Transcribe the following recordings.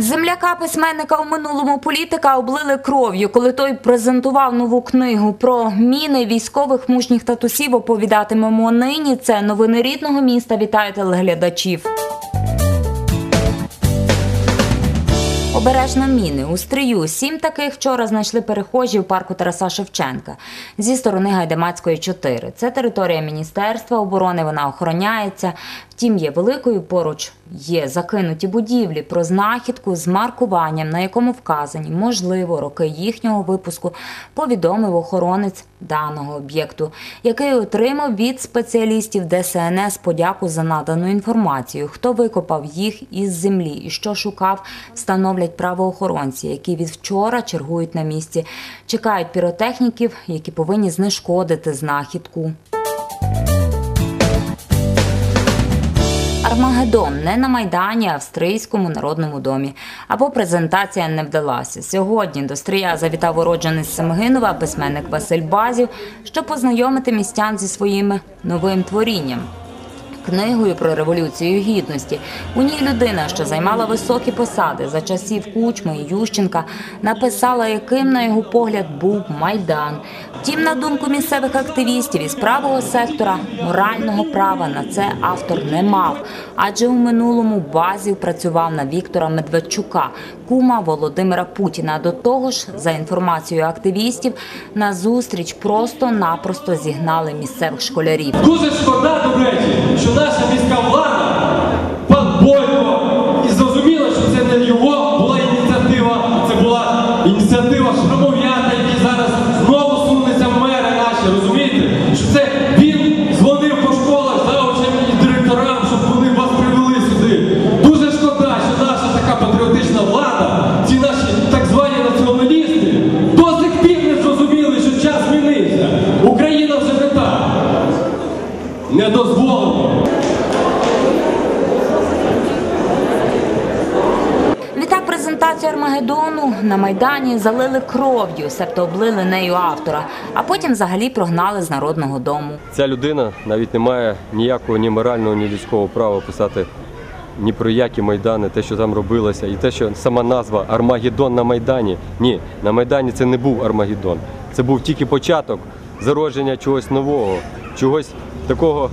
Земляка письменника у минулому політика облили кров'ю, коли той презентував нову книгу про міни військових мужніх татусів. Оповідатимемо нині. Це новини рідного міста. Вітаю телеглядачів. Обережно міни у стрію. Сім таких вчора знайшли перехожі в парку Тараса Шевченка зі сторони Гайдамацької 4. Це територія Міністерства оборони. Вона охороняється. Втім, є великою поруч є закинуті будівлі про знахідку з маркуванням, на якому вказані можливо роки їхнього випуску. Повідомив охоронець даного об'єкту, який отримав від спеціалістів ДСНС подяку за надану інформацію. Хто викопав їх із землі і що шукав, встановлять правоохоронці, які від вчора чергують на місці. Чекають піротехніків, які повинні знешкодити знахідку. Армагеддон не на майдані, а в Австрійському народному домі. Або презентація не вдалася. Сьогодні до Стрия завітав уродженець Семигинова, письменник Василь Базів, щоб познайомити містян зі своїм новим творінням. Книгою про революцію гідності у ній людина, що займала високі посади за часів Кучми і Ющенка, написала, яким на його погляд був майдан. Втім, на думку місцевих активістів із правого сектора, морального права на це автор не мав, адже у минулому базів працював на Віктора Медведчука, кума Володимира Путіна. До того ж, за інформацією активістів, на зустріч просто-напросто зігнали місцевих школярів. Дуже шкода, до речі, що наша міська влада, Майдані залили кров'ю, себто облили нею автора, а потім взагалі прогнали з народного дому. Ця людина навіть не має ніякого ні морального, ні людського права писати ні про які майдани, те, що там робилося, і те, що сама назва Армагеддон на Майдані. Ні, на Майдані це не був Армагеддон. Це був тільки початок зародження чогось нового, чогось такого,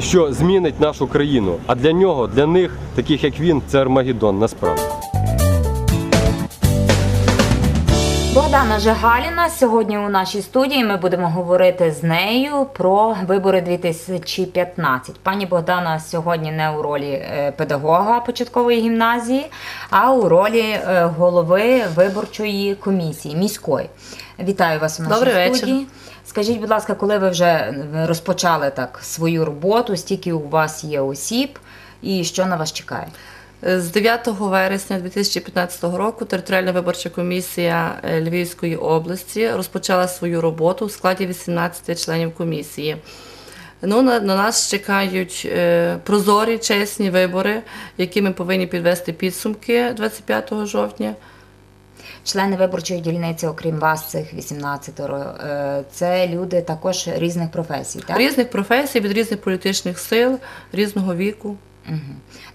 що змінить нашу країну. А для нього, для них, таких як він, це Армагеддон насправді. Богдана Жигаліна сьогодні у нашій студії. Ми будемо говорити з нею про вибори 2015. Пані Богдана сьогодні не у ролі е, педагога початкової гімназії, а у ролі е, голови виборчої комісії міської. Вітаю вас у нашій Добрий вечір. Скажіть, будь ласка, коли ви вже розпочали так свою роботу, стільки у вас є осіб, і що на вас чекає? З 9 вересня 2015 року територіальна виборча комісія е, Львівської області розпочала свою роботу у складі 18 членів комісії. Ну, на, на нас чекають е, прозорі, чесні вибори, які ми повинні підвести підсумки 25 жовтня. Члени виборчої дільниці, окрім вас, цих 18 е, це люди також різних професій, так? Різних професій, від різних політичних сил, різного віку. Угу.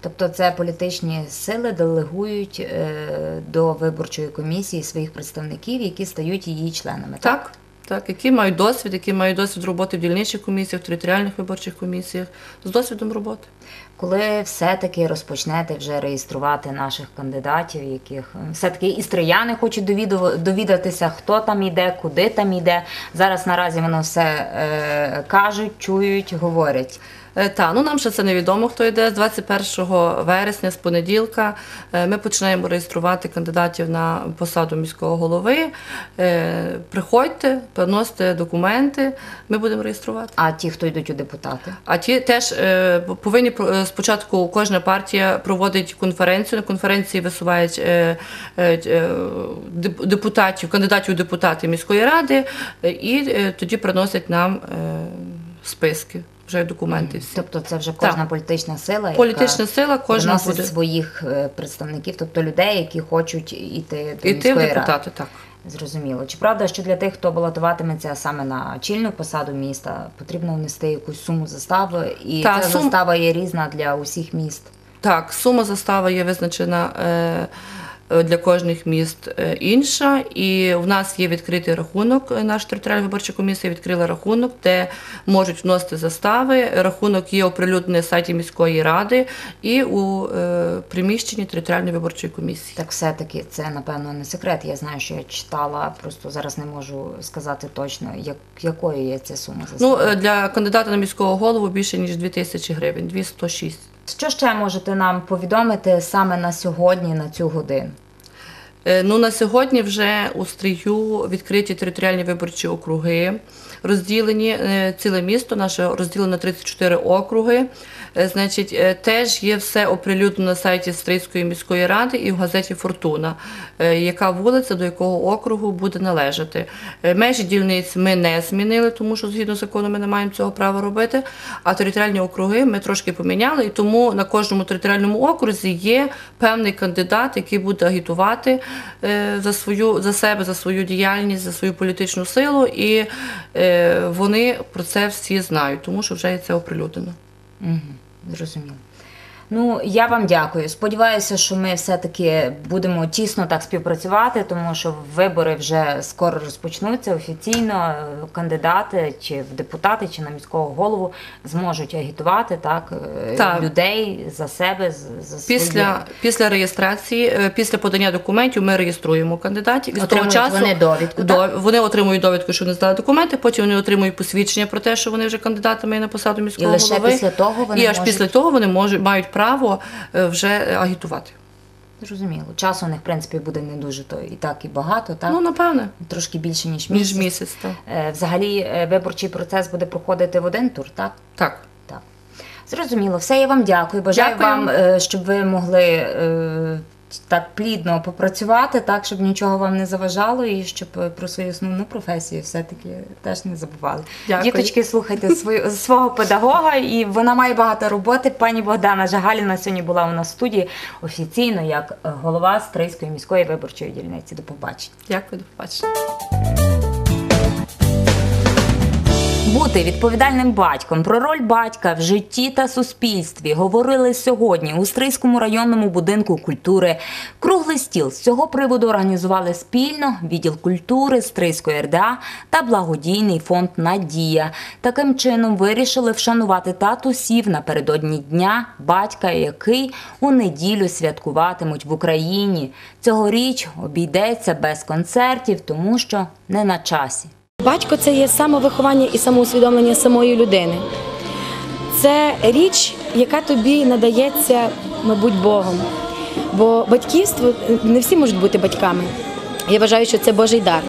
Тобто це політичні сили делегують е, до виборчої комісії своїх представників, які стають її членами. Так, так, які мають досвід, які мають досвід роботи в дільничих комісіях, в територіальних виборчих комісіях, з досвідом роботи. Коли все-таки розпочнете вже реєструвати наших кандидатів, яких все-таки і істрияни хочуть довідатися, хто там іде, куди там іде. Зараз наразі воно все е, кажуть, чують, говорять. Е, Та, ну нам ще це невідомо, хто йде. З 21 вересня, з понеділка, е, ми починаємо реєструвати кандидатів на посаду міського голови. Е, Приходьте, приносите документи, ми будемо реєструвати. А ті, хто йдуть у депутати. А ті теж повинні спочатку кожна партія проводить конференцію. На конференції висувають депутатів, кандидатів у депутати міської ради, і тоді приносять нам списки, вже документи всі. Тобто це вже кожна Так. політична сила, Політична яка сила, кожна буде своїх е, представників, тобто людей, які хочуть іти до йти в міської ради. Так. Зрозуміло. Чи правда, що для тих, хто балотуватиметься саме на чільну посаду міста, потрібно внести якусь суму застави, і Та, ця сум- застава є різна для усіх міст? Так, сума застави є визначена е, для кожних міст е, інша, і в нас є відкритий рахунок. е, Наша територіальна виборча комісія відкрила рахунок, де можуть вносити застави. Рахунок є оприлюднений на сайті міської ради і у е, приміщенні територіальної виборчої комісії. Так все-таки це, напевно, не секрет. Я знаю, що я читала, просто зараз не можу сказати точно, як, якою є ця сума Ну, застави. е, для кандидата на міського голову більше ніж 2 тисячі гривень, 206. Що ще можете нам повідомити саме на сьогодні, на цю годину? Е, Ну, на сьогодні вже у Стрію відкриті територіальні виборчі округи, розділені е, ціле місто наше розділено на 34 округи. Е, Значить, е, теж є все оприлюднено на сайті Стрийської міської ради і в газеті Фортуна, е, яка вулиця до якого округу буде належати. Межі дільниць ми не змінили, тому що згідно закону ми не маємо цього права робити. А територіальні округи ми трошки поміняли, і тому на кожному територіальному окрузі є певний кандидат, який буде агітувати за свою за себе, за свою діяльність, за свою політичну силу, і вони про це всі знають, тому що вже це оприлюднено. Угу, зрозуміло. Ну, я вам дякую. Сподіваюся, що ми все-таки будемо тісно так співпрацювати, тому що вибори вже скоро розпочнуться офіційно. Кандидати чи в депутати, чи на міського голову зможуть агітувати так, е, Так. людей за себе, за свої. Після, після реєстрації, е, після подання документів ми реєструємо кандидатів. З того часу вони довідку, до- так? вони отримують довідку, що вони здали документи, потім вони отримують посвідчення про те, що вони вже кандидатами на посаду міського І лише голови. після того вони і аж можуть- після того вони можуть мають право е, вже агітувати. Зрозуміло. Часу у них, в принципі, буде не дуже то і так, і багато, так? Ну напевне, Трошки більше, ніж місяць. ніж місяць. Так. Е, Взагалі, е, виборчий процес буде проходити в один тур, так? так. Так. Зрозуміло, все, я вам дякую. Бажаю Дякую. вам, е, щоб ви могли е, так плідно попрацювати, так, щоб нічого вам не заважало, і щоб е, про свою основну професію все-таки теж не забували. Дякую. Діточки, слухайте свою, свого педагога, і вона має багато роботи. Пані Богдана Жагаліна сьогодні була у нас в студії офіційно як е, голова Стрийської міської виборчої дільниці. До побачення. Дякую, до побачення. Бути відповідальним батьком про роль батька в житті та суспільстві говорили сьогодні у Стрийському районному будинку культури. Круглий стіл з цього приводу організували спільно відділ культури Стрийської РДА та благодійний фонд Надія. Таким чином вирішили вшанувати татусів напередодні дня батька, який у неділю святкуватимуть в Україні. Цьогоріч обійдеться без концертів, тому що не на часі. Батько це є самовиховання і самоусвідомлення самої людини. Це річ, яка тобі надається, мабуть, Богом. Бо батьківство не всі можуть бути батьками. Я вважаю, що це Божий дар.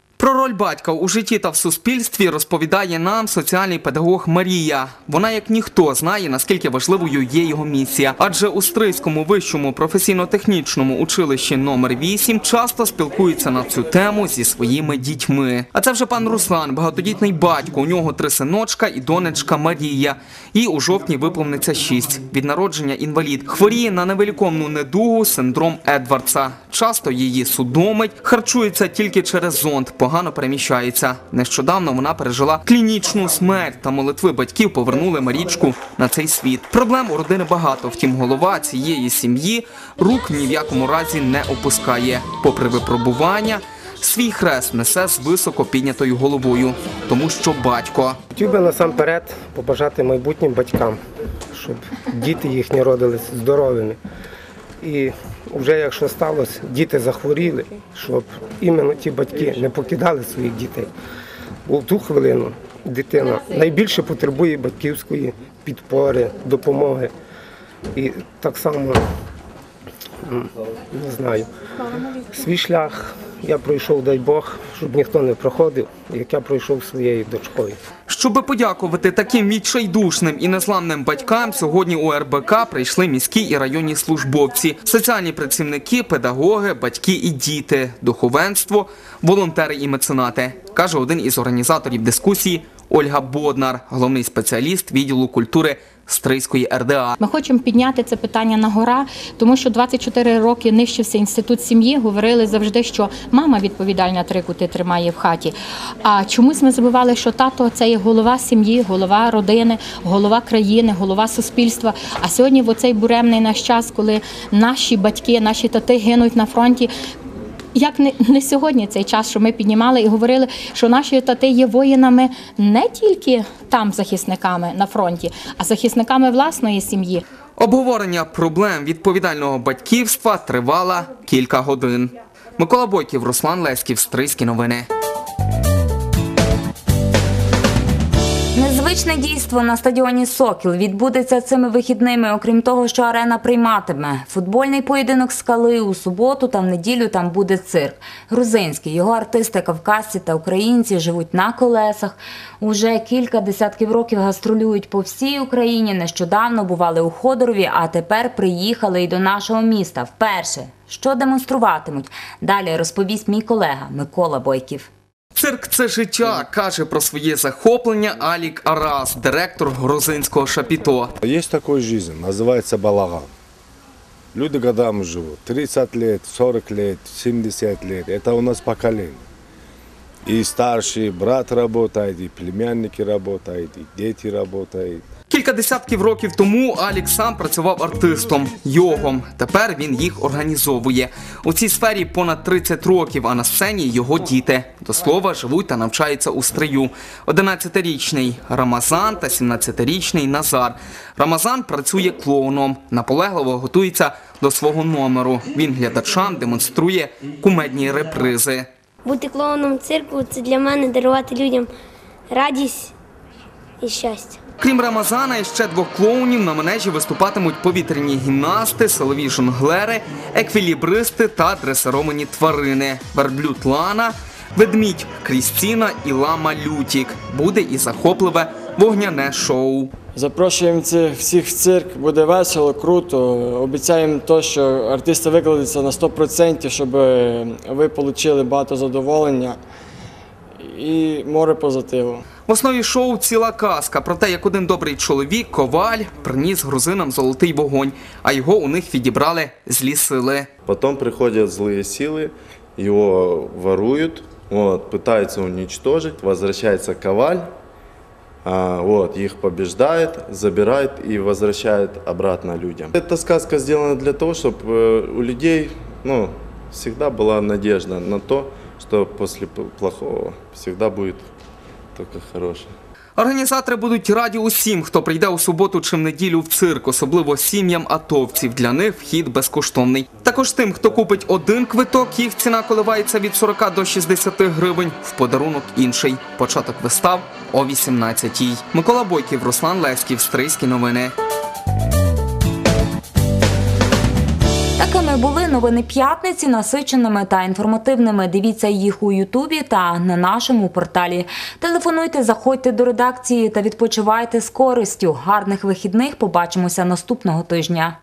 Роль батька у житті та в суспільстві розповідає нам соціальний педагог Марія. Вона, як ніхто, знає, наскільки важливою є його місія. Адже у Стрийському вищому професійно-технічному училищі номер 8 часто спілкується на цю тему зі своїми дітьми. А це вже пан Руслан, багатодітний батько. У нього три синочка і донечка Марія. І у жовтні виповниться шість. Від народження інвалід. Хворіє на невеликовну недугу, синдром Едвардса. Часто її судомить, харчується тільки через зонд, погано переміщається. Нещодавно вона пережила клінічну смерть, та молитви батьків повернули Марічку на цей світ. Проблем у родини багато. Втім, голова цієї сім'ї рук ні в якому разі не опускає. Попри випробування, свій хрест несе з високо піднятою головою, тому що батько. Хотів би насамперед побажати майбутнім батькам, щоб діти їхні родились здоровими. І вже якщо сталося, діти захворіли, щоб іменно ті батьки не покидали своїх дітей. В ту хвилину дитина найбільше потребує батьківської підпори, допомоги. І так само, не знаю, свій шлях я пройшов, дай Бог, щоб ніхто не проходив, як я пройшов своєю дочкою. Щоби подякувати таким відчайдушним і незламним батькам, сьогодні у РБК прийшли міські і районні службовці, соціальні працівники, педагоги, батьки і діти, духовенство, волонтери і меценати, каже один із організаторів дискусії Ольга Боднар, головний спеціаліст відділу культури Стрийської РДА. Ми хочемо підняти це питання на гора, тому що 24 роки нищився інститут сім'ї. Говорили завжди, що мама відповідальна три кути тримає в хаті. А чомусь ми забували, що тато це є голова сім'ї, голова родини, голова країни, голова суспільства. А сьогодні, в оцей буремний наш час, коли наші батьки, наші тати гинуть на фронті. Як не, не сьогодні цей час, що ми піднімали і говорили, що наші тати є воїнами не тільки там захисниками на фронті, а захисниками власної сім'ї. Обговорення проблем відповідального батьківства тривало кілька годин. Микола Бойків, Руслан Леськів, Стрийські новини. Незвичне дійство на стадіоні Сокіл відбудеться цими вихідними. Окрім того, що арена прийматиме футбольний поєдинок скали у суботу та в неділю там буде цирк. Грузинський його артисти, кавказці та українці живуть на колесах. Уже кілька десятків років гастролюють по всій Україні. Нещодавно бували у Ходорові, а тепер приїхали і до нашого міста. Вперше що демонструватимуть. Далі розповість мій колега Микола Бойків. Цирк це життя, каже про своє захоплення Алік Арас, директор грузинського шапіто. Есть такой жизнь, называется балаган. Люди годами живут. 30 лет, 40 лет, 70 лет. Это у нас поколение. И старший брат работает, и племянники работают, и дети работают. Кілька десятків років тому Алік сам працював артистом йогом. Тепер він їх організовує. У цій сфері понад 30 років, а на сцені його діти. До слова, живуть та навчаються у стрию. 11-річний Рамазан та 17-річний Назар. Рамазан працює клоуном, наполегливо готується до свого номеру. Він глядачам демонструє кумедні репризи. Бути клоуном цирку це для мене дарувати людям радість і щастя. Крім Рамазана, і ще двох клоунів на манежі виступатимуть повітряні гімнасти, силові жонглери, еквілібристи та дресировані тварини. Верблюд Лана, ведмідь Крістіна і лама Лютік. Буде і захопливе вогняне шоу. Запрошуємо цих всіх в цирк, буде весело, круто. Обіцяємо то, що артисти викладуться на 100%, щоб ви отримали багато задоволення і море позитиву. В основі шоу ціла казка про те, як один добрий чоловік, коваль, приніс грузинам золотий вогонь, а його у них відібрали злі сили. Потом приходят злые силы, его воруют, вот, пытаются уничтожить, возвращается коваль, а, вот, их побеждает, забирает и возвращает обратно людям. Эта сказка сделана для того, чтобы у людей ну, всегда была надежда на то, что после п- плохого всегда будет только хороша Організатори будуть раді усім, хто прийде у суботу чи в неділю в цирк, особливо сім'ям атовців. Для них вхід безкоштовний. Також тим, хто купить один квиток, їх ціна коливається від 40 до 60 гривень. В подарунок інший. Початок вистав о 18-й. Микола Бойків, Руслан Леськів, Стрийські новини. Новини п'ятниці, насиченими та інформативними. Дивіться їх у Ютубі та на нашому порталі. Телефонуйте, заходьте до редакції та відпочивайте з користю. Гарних вихідних. Побачимося наступного тижня.